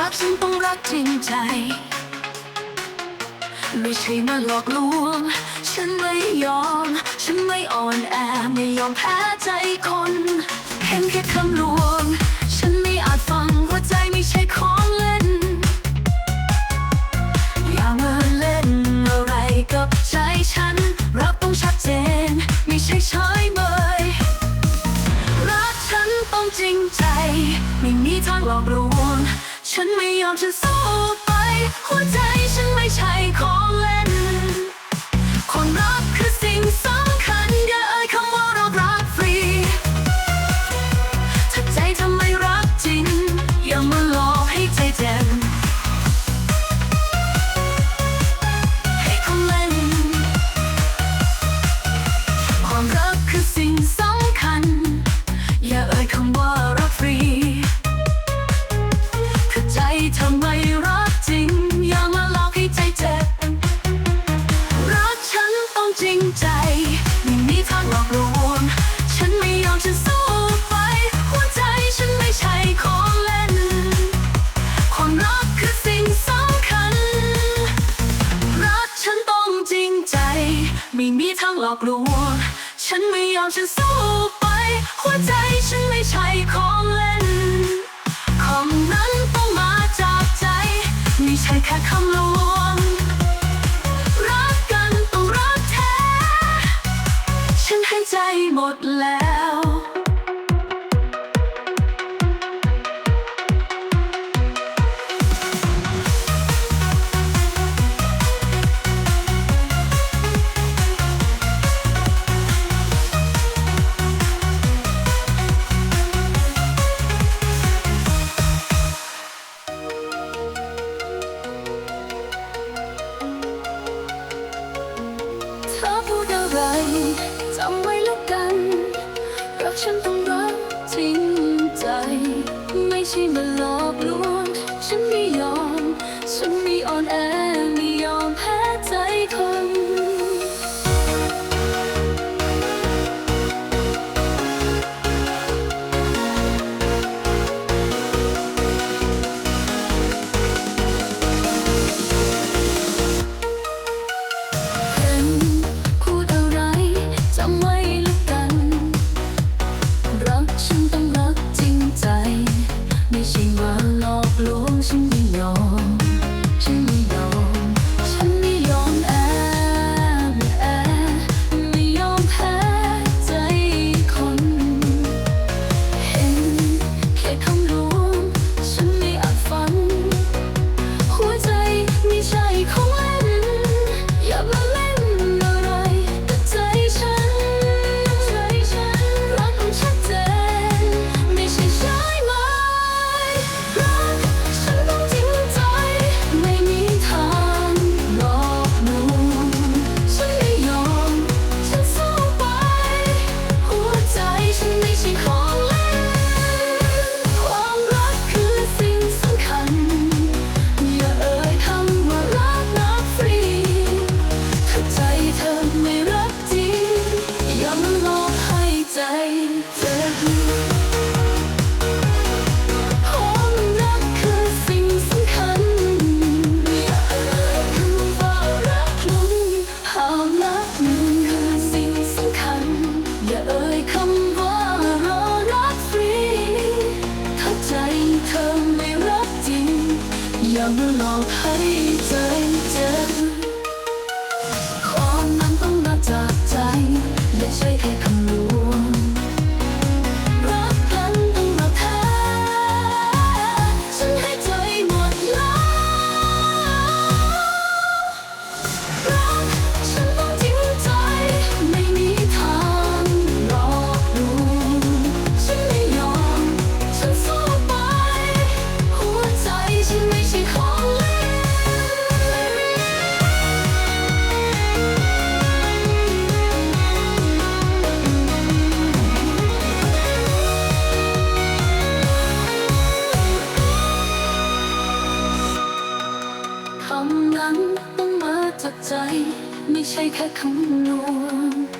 รักฉันต้องรักจริงใจ ไม่ใช่มาหลอกลวง ฉันไม่ยอม ฉันไม่อ่อนแอไม่ยอมแพ้ใจคนเห็นแค่คำลวง ฉันไม่ยอมจะสู้ไป หัวใจฉันไม่ใช่ของเล่น ความรักคือสิ่งสำคัญอย่าเอ่ยคำว่าเรารักฟรี ถ้าใจทำไม่รักจริง อย่ามาหลอกให้ใจเจ็บให้คำเล่น ความรักคือสิ่งสำคัญ อย่าเอ่ยคำว่า มีทางหลอกลวง ฉันไม่ยอมฉันสู้ไป หัวใจฉันไม่ใช่ของเล่น ของนั้นต้องมาจากใจ ไม่ใช่แค่คำลวง รักกันต้องรักแท้ ฉันให้ใจหมดแล้ว ฉันต้องรักจริงใจ ไม่ใช่มาหลอกลวง ฉันไม่ยอม ฉันไม่อ่อนแอ ร้องให้ คำนั้นต้องมาจากใจ ไม่ใช่แค่คำนวณ